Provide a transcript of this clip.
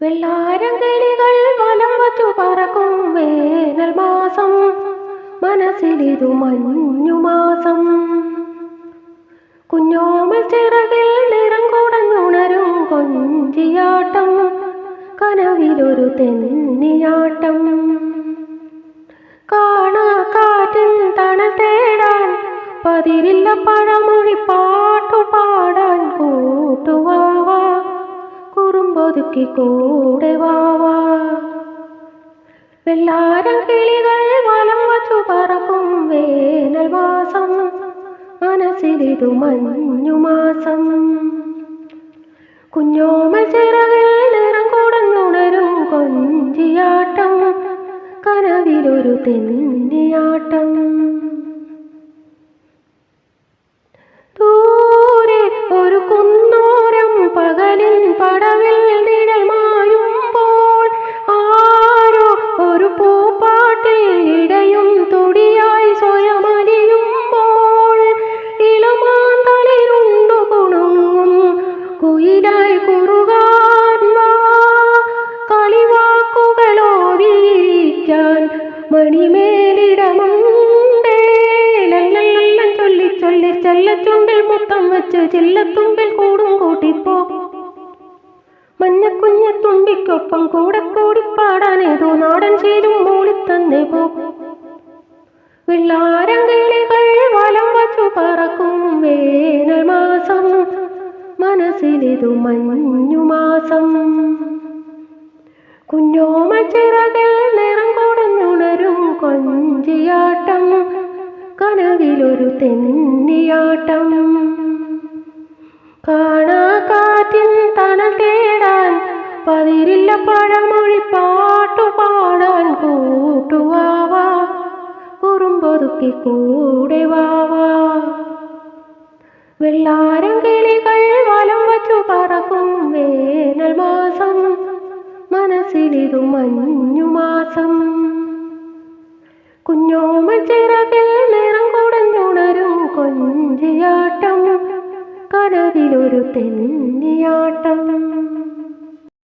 വെള്ളാരം കിളികൾ വലം വച്ചു പറക്കും വേനൽ മാസം. മനസ്സിലിതു മഞ്ഞുമാസം കുഞ്ഞോമൽ ചിറകിൽ നിറം കുടഞ്ഞുണരും കൊഞ്ചിയാട്ടം. കനവിലൊരു തെന്നിയാട്ടം. കാണാ കാറ്റിൽ തണൽ തേടാൻ പതിരില്ല പഴമൊഴി പാട്ടു പാടാൻ കൂട്ടുവാവാ കുറുമ്പൊതുക്കി കൂടെ വാവാ കിളികൾ വലം വച്ചു പറക്കും വേനൽ മാസം മനസ്സിലിതു മഞ്ഞുമാസം കുഞ്ഞോമൽ ചിറകിൽ നിറം കൂടുന്നുണരും കൊഞ്ചിയാട്ടം. കനവിലൊരു തെന്നിയാട്ടം. ലല്ലല്ലല്ലം ചൊല്ലി ചൊല്ലി ചെല്ലച്ചുണ്ടിൽ മുത്തം വെച്ച് ചില്ലത്തുമ്പിൽ കൂടും കൂട്ടിപ്പോ. മഞ്ഞക്കുഞ്ഞ തുമ്പിക്കൊപ്പം കൂടെ കൂടി പാടാൻ ഏതോ നാടൻ ചേരും മൂളിത്തന്നെ പോ. വെള്ളാരം വലം വച്ചു പറക്കും വേനൽ മാസം. മനസ്സിലിതു മഞ്ഞുമാസം. കുഞ്ഞോമ കൊടുന്നുണരും കൊഞ്ചിയാട്ടം കനവിലൊരു തെന്നിയാട്ടം. കാണാ കാറ്റിൻ തണൽ തേടാൻ പതിരില്ല പഴമൊഴി പാട്ടു പാടാൻ കൂട്ടുവാവാ കുറുമ്പൊതുക്കി കൂടെ വാവാ വെള്ളാരം കിളികൾ വലം വച്ചു പറക്കും വേനൽ മാസം. മനസ്സിലിതു മഞ്ഞുമാസം കുഞ്ഞോമൽ ചിറകിൽ നിറം കൊടഞ്ഞുണരും കൊഞ്ചിയാട്ടം. കനവിലൊരു തെന്നിയാട്ടം.